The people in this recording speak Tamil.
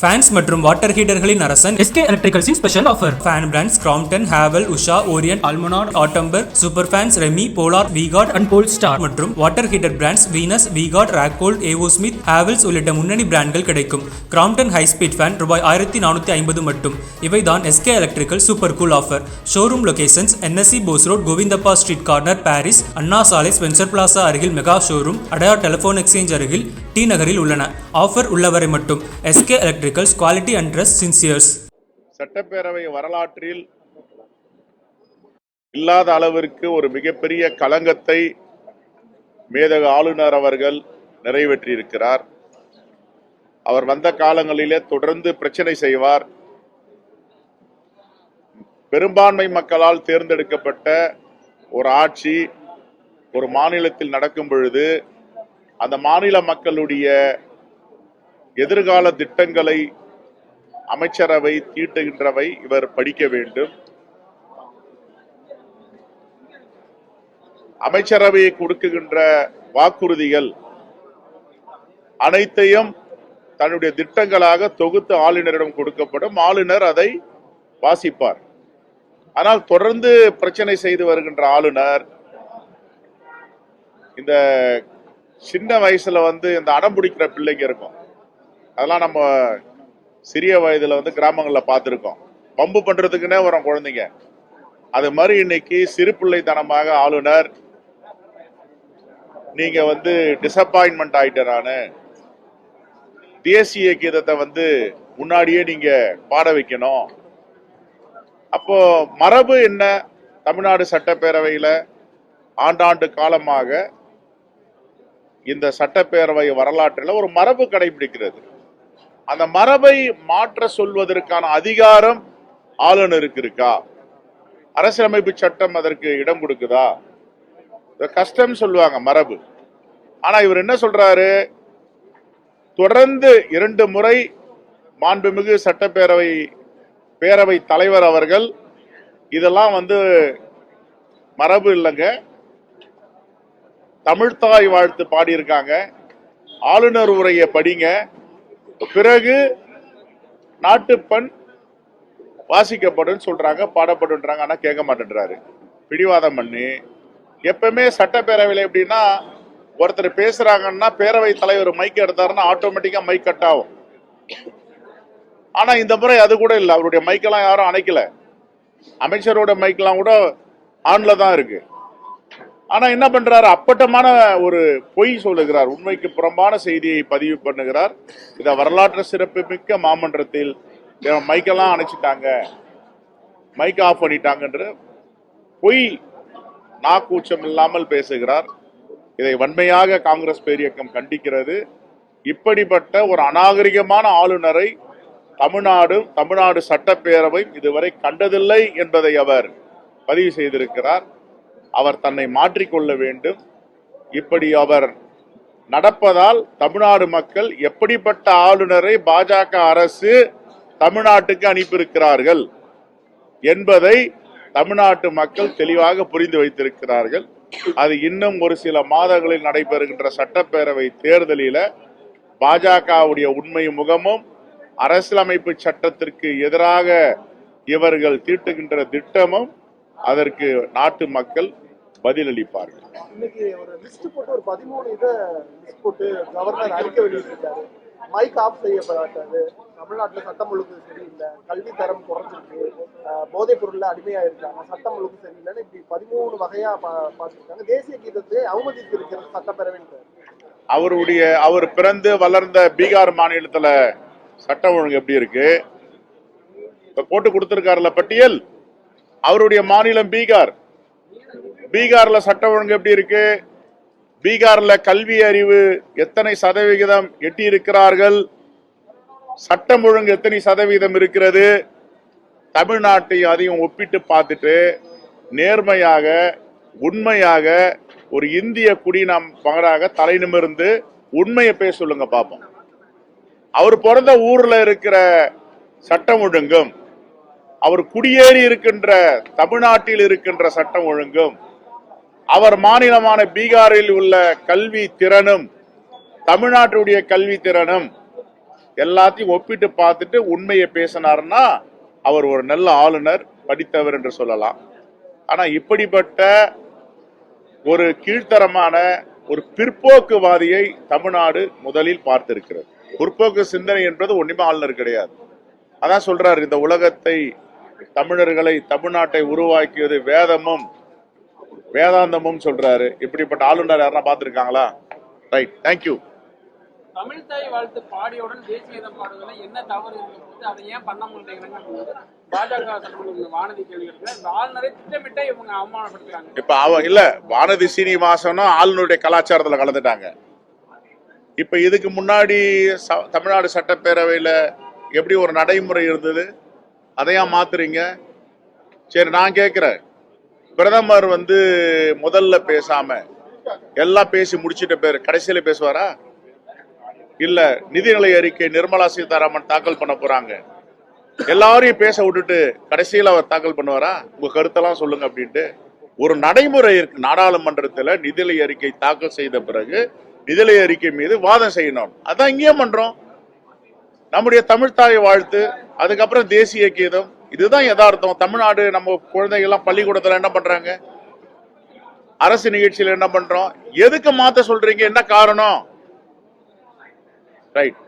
ஃபேன்ஸ் மற்றும் வாட்டர் ஹீட்டர்களின் அரசன் SK எலக்ட்ரிகல்ஸின் special offer fan brands Crompton Havell Usha Orient Almonard Atomberg super fans Remi Polar Vguard and Pole Star மற்றும் water heater brands Venus Vguard Racold AO Smith Havells உள்ளிட்ட முன்னணி பிராண்ட்கள் கிடைக்கும். கிராம்டன் ஹை ஸ்பீட் ஃபேன் ரூபாய் ஆயிரத்தி நானூற்றி ஐம்பது மட்டும். இவைதான் S K electrical super cool offer showroom locations N S C Bose road Govindappa street corner Parrys Anna சாலை ஸ்பென்சர் பிளாசா அருகில் mega showroom Adyar telephone exchange அருகில் டி நகரில் உள்ளன. ஆஃபர் உள்ளவரை மட்டும் S K electricals quality and trust sincerity சட்டப்பேரவை வரலாற்றில் இல்லாத அளவிற்கு ஒரு மிகப்பெரிய களங்கத்தை மேதக ஆளுநர் அவர்கள் நிறைவேற்றியிருக்கிறார். அவர் வந்த காலங்களிலே தொடர்ந்து பிரச்சனை செய்வார். பெரும்பான்மை மக்களால் தேர்ந்தெடுக்கப்பட்ட ஒரு ஆட்சி ஒரு மாநிலத்தில் நடக்கும் பொழுது அந்த மாநில மக்களுடைய எதிர்கால திட்டங்களை அமைச்சரவை தீட்டுகின்றவை இவர் படிக்க வேண்டும். அமைச்சரவையை கொடுக்குகின்ற வாக்குறுதிகள் அனைத்தையும் தன்னுடைய திட்டங்களாக தொகுத்து ஆளுநரிடம் கொடுக்கப்படும். ஆளுநர் அதை வாசிப்பார். ஆனால் தொடர்ந்து பிரச்சனை செய்து வருகின்ற ஆளுநர் இந்த சின்ன வயசுல வந்து இந்த அடம் பிடிக்கிற பிள்ளைங்க இருக்கும். அதெல்லாம் நம்ம சிறிய வயதில் வந்து கிராமங்களில் பார்த்துருக்கோம். பம்பு பண்ணுறதுக்குன்னே வரும் குழந்தைங்க. அது மாதிரி இன்னைக்கு சிறு பிள்ளைத்தனமாக ஆளுநர் நீங்க வந்து டிசப்பாயின்மெண்ட் ஆயிட்டரானு தேசிய கீதத்தை வந்து முன்னாடியே நீங்க பாட வைக்கணும். அப்போ மரபு என்ன? தமிழ்நாடு சட்டப்பேரவையில் ஆண்டாண்டு காலமாக இந்த சட்டப்பேரவை வரலாற்றில் ஒரு மரபு கடைபிடிக்கிறது. அந்த மரபை மாற்ற சொல்வதற்கான அதிகாரம் ஆளுநருக்கு இருக்கா அரசியலமைப்பு சட்டம் அதற்கு இடம் கொடுக்குதா? கஷ்டம் சொல்லுவாங்க மரபு. ஆனா இவர் என்ன சொல்றாரு? தொடர்ந்து இரண்டு முறை மாண்புமிகு சட்டப்பேரவை பேரவை தலைவர் அவர்கள் இதெல்லாம் வந்து மரபு இல்லைங்க. தமிழ்தாய் வாழ்த்து பாடியிருக்காங்க. ஆளுநர் உரையை படிங்க. பிறகு நாட்டுப்பண் வாசிக்கப்படும் சொல்றாங்க பாடப்படுன்றாங்க. ஆனா கேட்க மாட்டேன்றாரு. பிடிவாதம் பண்ணி எப்பவுமே சட்டப்பேரவையில் எப்படின்னா ஒருத்தர் பேசுறாங்கன்னா பேரவை தலைவர் மைக் எடுத்தாருன்னா ஆட்டோமேட்டிக்கா மைக் கட் ஆகும். ஆனா இந்த முறை அது கூட இல்லை. அவருடைய மைக்கெல்லாம் யாரும் அணைக்கல. அமைச்சரோட மைக்கெல்லாம் கூட ஆன்ல தான் இருக்கு. ஆனா என்ன பண்றாரு? அப்பட்டமான ஒரு பொய் சொல்லுகிறார். உண்மைக்கு புறம்பான செய்தியை பதிவு பண்ணுகிறார். இதை வரலாற்று சிறப்புமிக்க மாமன்றத்தில் மைக்கெல்லாம் அணைச்சிட்டாங்க. மைக் ஆஃப் பண்ணிட்டாங்கன்ற பொய் நாக்கூச்சம் இல்லாமல் பேசுகிறார். இதை வன்மையாக காங்கிரஸ் பேரியக்கம் கண்டிக்கிறது. இப்படிப்பட்ட ஒரு அநாகரிகமான ஆளுநரை தமிழ்நாடு தமிழ்நாடு சட்டப்பேரவை இதுவரை கண்டதில்லை என்பதை அவர் பதிவு செய்திருக்கிறார். அவர் தன்னை மாற்றிக்கொள்ள வேண்டும். இப்படி அவர் நடப்பதால் தமிழ்நாடு மக்கள் எப்படிப்பட்ட ஆளுநரை பாஜக அரசு தமிழ்நாட்டுக்கு அனுப்பியிருக்கிறார்கள் என்பதை தமிழ்நாட்டு மக்கள் தெளிவாக புரிந்து வைத்திருக்கிறார்கள். அது இன்னும் ஒரு சில மாதங்களில் நடைபெறுகின்ற சட்டப்பேரவை தேர்தலில் பாஜகவுடைய உண்மை முகமும் அரசியலமைப்பு சட்டத்திற்கு எதிராக இவர்கள் தீட்டுகின்ற திட்டமும் அதற்கு நாட்டு மக்கள் பதிலளிப்பார்கள். இன்னைக்கு ஒரு லிஸ்ட் போட்டு ஒரு பதிமூணு இதை லிஸ்ட் போட்டு கவர்னர் அறிக்கை வெளியிட்டிருக்காரு. மைக் ஆஃப் செய்யப்படாது தமிழ்நாட்டுல சட்டம் ஒழுங்கு சரியில்லை. கல்வி தரம் குறைஞ்சிருக்கு. போதைப் பொருள்ல இருக்காங்க சட்டம் ஒழுங்கு சரியில்லைன்னு இப்படி பதிமூணு வகையா பா பார்த்துருக்காங்க. தேசிய கீதத்தை அவமதித்து இருக்கிறது சட்டப்பேரவைன்றார் அவருடைய அவர் பிறந்து வளர்ந்த பீகார் மாநிலத்துல சட்டம் ஒழுங்கு எப்படி இருக்கு? இப்ப போட்டு கொடுத்திருக்காருல பட்டியல்? அவருடைய மாநிலம் பீகார். பீகாரில் சட்டம் ஒழுங்கு எப்படி இருக்கு? பீகாரில் கல்வி அறிவு எத்தனை சதவிகிதம் எட்டி இருக்கிறார்கள் சட்டம் ஒழுங்கு எத்தனை சதவீதம் இருக்கிறது? தமிழ்நாட்டையும் அதையும் ஒப்பிட்டு பார்த்துட்டு நேர்மையாக உண்மையாக ஒரு இந்திய குடிநம் மகராக தலை நிமிர்ந்து உண்மையை பேச சொல்லுங்க பார்ப்போம். அவர் பிறந்த ஊர்ல இருக்கிற சட்டம் ஒழுங்கும் அவர் குடியேறி இருக்கின்ற தமிழ்நாட்டில் இருக்கின்ற சட்டம் ஒழுங்கும் அவர் மாநிலமான பீகாரில் உள்ள கல்வி திறனும் தமிழ்நாட்டுடைய கல்வி திறனும் எல்லாத்தையும் ஒப்பிட்டு பார்த்துட்டு உண்மையை பேசினாருன்னா அவர் ஒரு நல்ல ஆளுநர் படித்தவர் என்று சொல்லலாம். ஆனால் இப்படிப்பட்ட ஒரு கீழ்த்தரமான ஒரு பிற்போக்குவாதியை தமிழ்நாடு முதலில் பார்த்திருக்கிறது. பிற்போக்கு சிந்தனை என்பது ஒன்றுமே ஆளுநர் கிடையாது. அதான் சொல்றாரு இந்த உலகத்தை தமிழர்களை தமிழ்நாட்டை உருவாக்கியது வேதமும் வேதாந்தமும் சொல்றாரு. இப்படிப்பட்ட ஆளுநர் யாரா பார்த்திருக்காங்களா? ரைட் தேங்க்யூ தமிழ் தாய் வாழ்த்து பாடியவுடன் தேசிய கீதம் பாடுவதில் என்ன தவறு இருக்கும் போது அதை ஏன் பண்ண மாட்டேங்கிறாங்க பாஜக வானதி கேள்வி ஆளுநரை திட்டமிட்ட இவங்க அவமானப்படுத்துறாங்க. இப்ப அவ இல்ல வானதி சீனிவாசனும் ஆளுநருடைய கலாச்சாரத்துல கலந்துட்டாங்க. இப்ப இதுக்கு முன்னாடி தமிழ்நாடு சட்டப்பேரவையில எப்படி ஒரு நடைமுறை இருந்தது? அதையா மாத்துறீங்க? சரி நான் கேக்குறேன். பிரதமர் வந்து முதல்ல பேசாம எல்லாம் பேசி முடிச்சிட்ட பேர் கடைசியில பேசுவாரா? இல்ல நிதிநிலை அறிக்கை நிர்மலா சீதாராமன் தாக்கல் பண்ண போறாங்க. எல்லாரையும் பேச விட்டுட்டு கடைசியில் அவர் தாக்கல் பண்ணுவாரா? உங்க கருத்தெல்லாம் சொல்லுங்க அப்படின்ட்டு. ஒரு நடைமுறை இருக்கு. நாடாளுமன்றத்துல நிதிநிலை அறிக்கை தாக்கல் செய்த பிறகு நிதிநிலை அறிக்கை மீது வாதம் செய்யணும். அதான் இங்கேயும் பண்றோம். நம்முடைய தமிழ்தாய் வாழ்த்து அதுக்கப்புறம் தேசிய கீதம் இதுதான் யதார்த்தம். தமிழ்நாடு நம்ம குழந்தைகள் எல்லாம் பள்ளிக்கூடத்துல என்ன பண்றாங்க? அரசு நிகழ்ச்சியில என்ன பண்றோம்? எதுக்கு மாத்த சொல்றீங்க? என்ன காரணம்? ரைட்